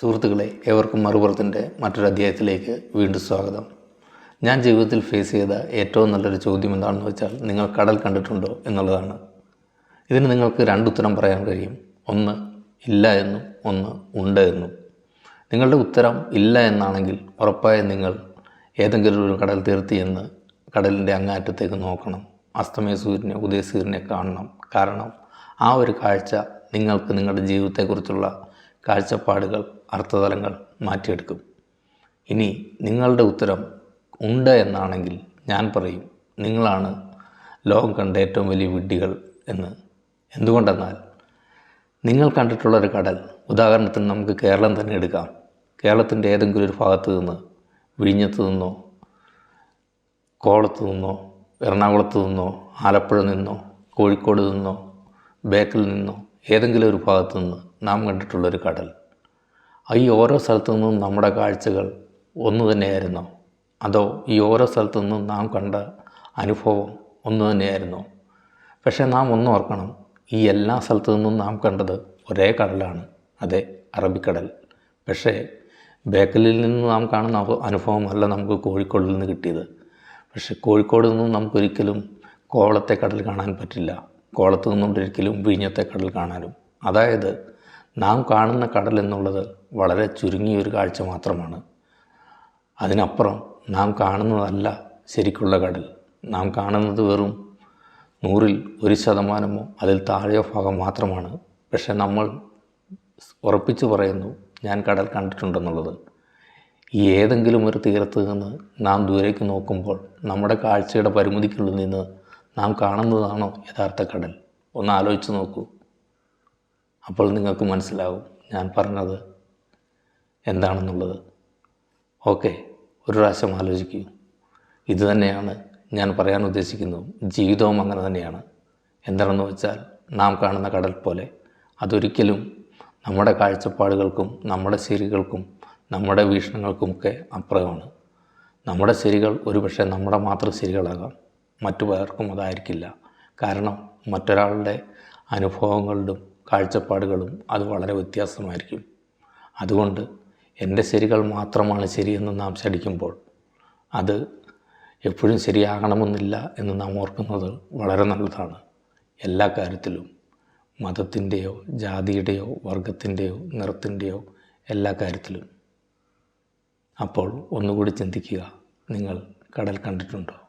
സുഹൃത്തുക്കളെ ഏവർക്കും മറുപുറത്തിന്റെ മറ്റൊരു അധ്യായത്തിലേക്ക് വീണ്ടും സ്വാഗതം. ഞാൻ ജീവിതത്തിൽ ഫേസ് ചെയ്ത ഏറ്റവും നല്ലൊരു ചോദ്യം എന്താണെന്ന് വെച്ചാൽ നിങ്ങൾ കടൽ കണ്ടിട്ടുണ്ടോ എന്നുള്ളതാണ്. ഇതിന് നിങ്ങൾക്ക് രണ്ടുത്തരം പറയാൻ കഴിയും. ഒന്ന് ഇല്ല എന്നും ഒന്ന് ഉണ്ട് എന്നും. നിങ്ങളുടെ ഉത്തരം ഇല്ല എന്നാണെങ്കിൽ ഉറപ്പായും നിങ്ങൾ ഏതെങ്കിലും ഒരു കടൽ തീർത്തി എന്ന് കടലിന്റെ അങ്ങാറ്റത്തേക്ക് നോക്കണം. അസ്തമയ സൂര്യനെ ഉദയ സൂര്യനെ കാണണം. കാരണം ആ ഒരു കാഴ്ച നിങ്ങൾക്ക് നിങ്ങളുടെ ജീവിതത്തെക്കുറിച്ചുള്ള കാഴ്ചപ്പാടുകൾ അർത്ഥതലങ്ങൾ മാറ്റിയെടുക്കും. ഇനി നിങ്ങളുടെ ഉത്തരം ഉണ്ട് എന്നാണെങ്കിൽ ഞാൻ പറയും നിങ്ങളാണ് ലോകം കണ്ട ഏറ്റവും വലിയ വിഡ്ഢികൾ എന്ന്. എന്തുകൊണ്ടെന്നാൽ നിങ്ങൾ കണ്ടിട്ടുള്ള ഒരു കടൽ ഉദാഹരണത്തിന് നമുക്ക് കേരളം തന്നെ എടുക്കാം. കേരളത്തിന്റെ ഏതെങ്കിലും ഒരു ഭാഗത്ത് നിന്ന് വിഴിഞ്ഞത്ത് നിന്നോ കോളത്ത് നിന്നോ എറണാകുളത്ത് നിന്നോ ആലപ്പുഴ നിന്നോ കോഴിക്കോട് നിന്നോ ബേക്കൽ നിന്നോ ഏതെങ്കിലും ഒരു ഭാഗത്ത് നിന്ന് നാം കണ്ടിട്ടുള്ളൊരു കടൽ. ഈ ഓരോ സ്ഥലത്തു നിന്നും നമ്മുടെ കാഴ്ചകൾ ഒന്ന് തന്നെയായിരുന്നോ. അതോ ഈ ഓരോ സ്ഥലത്തു നിന്നും നാം കണ്ട അനുഭവം ഒന്ന് തന്നെയായിരുന്നോ. പക്ഷേ നാം ഒന്ന് ഓർക്കണം ഈ എല്ലാ സ്ഥലത്തു നിന്നും നാം കണ്ടത് ഒരേ കടലാണ് അതെ അറബിക്കടൽ. പക്ഷേ ബേക്കലിൽ നിന്ന് നാം കാണുന്ന അനുഭവം അനുഭവമല്ല നമുക്ക് കോഴിക്കോടിൽ നിന്ന് കിട്ടിയത്. പക്ഷേ കോഴിക്കോട് നിന്നും നമുക്കൊരിക്കലും കോവളത്തെ കടൽ കാണാൻ പറ്റില്ല. കോവളത്ത് നിന്നുകൊണ്ടൊരിക്കലും വിഴിഞ്ഞത്തെ കടൽ കാണാനും. അതായത് നാം കാണുന്ന കടൽ എന്നുള്ളത് വളരെ ചുരുങ്ങിയൊരു കാഴ്ച മാത്രമാണ്. അതിനപ്പുറം നാം കാണുന്നതല്ല ശരിക്കുള്ള കടൽ. നാം കാണുന്നത് വെറും നൂറിൽ ഒരു ശതമാനമോ അതിൽ താഴെയോ ഭാഗം മാത്രമാണ്. പക്ഷെ നമ്മൾ ഉറപ്പിച്ചു പറയുന്നു ഞാൻ കടൽ കണ്ടിട്ടുണ്ടെന്നുള്ളത്. ഈ ഏതെങ്കിലും ഒരു തീരത്ത് നിന്ന് നാം ദൂരേക്ക് നോക്കുമ്പോൾ നമ്മുടെ കാഴ്ചയുടെ പരിമിതിക്കുള്ളിൽ നിന്ന് നാം കാണുന്നതാണോ യഥാർത്ഥ കടൽ? ഒന്ന് ആലോചിച്ച് നോക്കൂ. അപ്പോൾ നിങ്ങൾക്ക് മനസ്സിലാവും ഞാൻ പറഞ്ഞത് എന്താണെന്നുള്ളത്. ഓക്കെ ഒരു പ്രാവശ്യം ആലോചിക്കൂ. ഇത് തന്നെയാണ് ഞാൻ പറയാൻ ഉദ്ദേശിക്കുന്നത്. ജീവിതവും അങ്ങനെ തന്നെയാണ്. എന്താണെന്ന് വെച്ചാൽ നാം കാണുന്ന കടൽ പോലെ അതൊരിക്കലും നമ്മുടെ കാഴ്ചപ്പാടുകൾക്കും നമ്മുടെ ശരികൾക്കും നമ്മുടെ വീക്ഷണങ്ങൾക്കുമൊക്കെ അപ്പുറമാണ്. നമ്മുടെ ശരികൾ ഒരുപക്ഷെ നമ്മുടെ മാത്രം ശരികളാകാം മറ്റു പലർക്കും അതായിരിക്കില്ല. കാരണം മറ്റൊരാളുടെ അനുഭവങ്ങളും കാഴ്ചപ്പാടുകളും അത് വളരെ വ്യത്യാസമായിരിക്കും. അതുകൊണ്ട് എന്റെ ശരികൾ മാത്രമാണ് ശരിയെന്ന് നാം ശടിക്കുമ്പോൾ അത് എപ്പോഴും ശരിയാകണമെന്നില്ല എന്ന് നാം ഓർക്കുന്നത് വളരെ നല്ലതാണ്. എല്ലാ കാര്യത്തിലും മതത്തിന്റെയോ ജാതിയുടെയോ വർഗത്തിന്റെയോ നിറത്തിന്റെയോ എല്ലാ കാര്യത്തിലും. അപ്പോൾ ഒന്നുകൂടി ചിന്തിക്കുക നിങ്ങൾ കടൽ കണ്ടിട്ടുണ്ടോ?